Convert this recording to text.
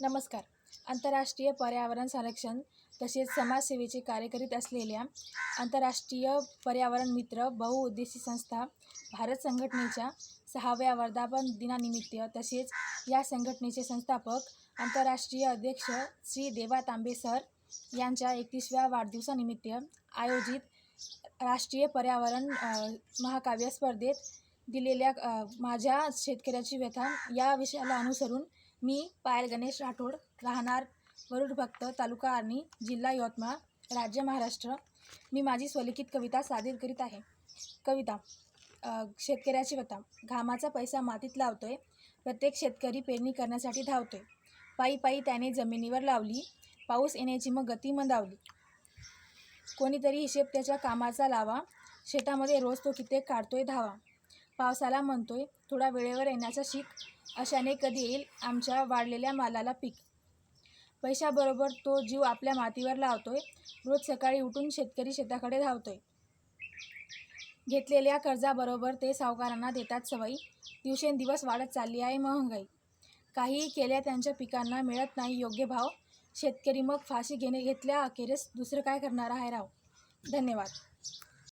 नमस्कार. आंतरराष्ट्रीय पर्यावरण संरक्षण तसेच समाजसेवेचे कार्य करीत असलेल्या आंतरराष्ट्रीय पर्यावरण मित्र बहुउद्देशी संस्था भारत संघटनेच्या सहाव्या वर्धापन दिनानिमित्त तसेच या संघटनेचे संस्थापक आंतरराष्ट्रीय अध्यक्ष श्री देवा तांबे सर यांच्या एकतीसव्या वाढदिवसानिमित्त आयोजित राष्ट्रीय पर्यावरण महाकाव्य स्पर्धेत दिलेल्या माझ्या शेतकऱ्याची व्यथा या विषयाला अनुसरून मी पायल गणेश राठोड राहणार वरुड भक्त तालुका आर्णी जिल्हा यवतमाळ राज्य महाराष्ट्र. मी माझी स्वलिखित कविता सादर करीत आहे. कविता शेतकऱ्याची व्यथा. घामाचा पैसा मातीत लावतोय. प्रत्येक शेतकरी पेरणी करण्यासाठी धावतोय. पायी पायी त्याने जमिनीवर लावली. पाऊस येण्याची मग गती मंदावली. कोणीतरी हिशेब त्याच्या कामाचा लावा. शेतामध्ये रोज तो कित्येक काढतोय धावा. पावसाला म्हणतोय थोडा वेळेवर येण्याचा शिक अशाने कधी येईल? आमच्या वाढलेल्या मालाला पीक. पैशाबरोबर तो जीव आपल्या मातीवर लावतोय रोज सकाळी उठून शेतकरी शेताकडे धावतोय. घेतलेल्या कर्जाबरोबर ते सावकारांना देतात सवयी. दिवसेंदिवस वाढत चालली आहे महागाई. काहीही केल्या त्यांच्या पिकांना मिळत नाही योग्य भाव. शेतकरी मग फाशी घेणे घेतल्या अखेरीस दुसरं काय करणार आहे राव? धन्यवाद.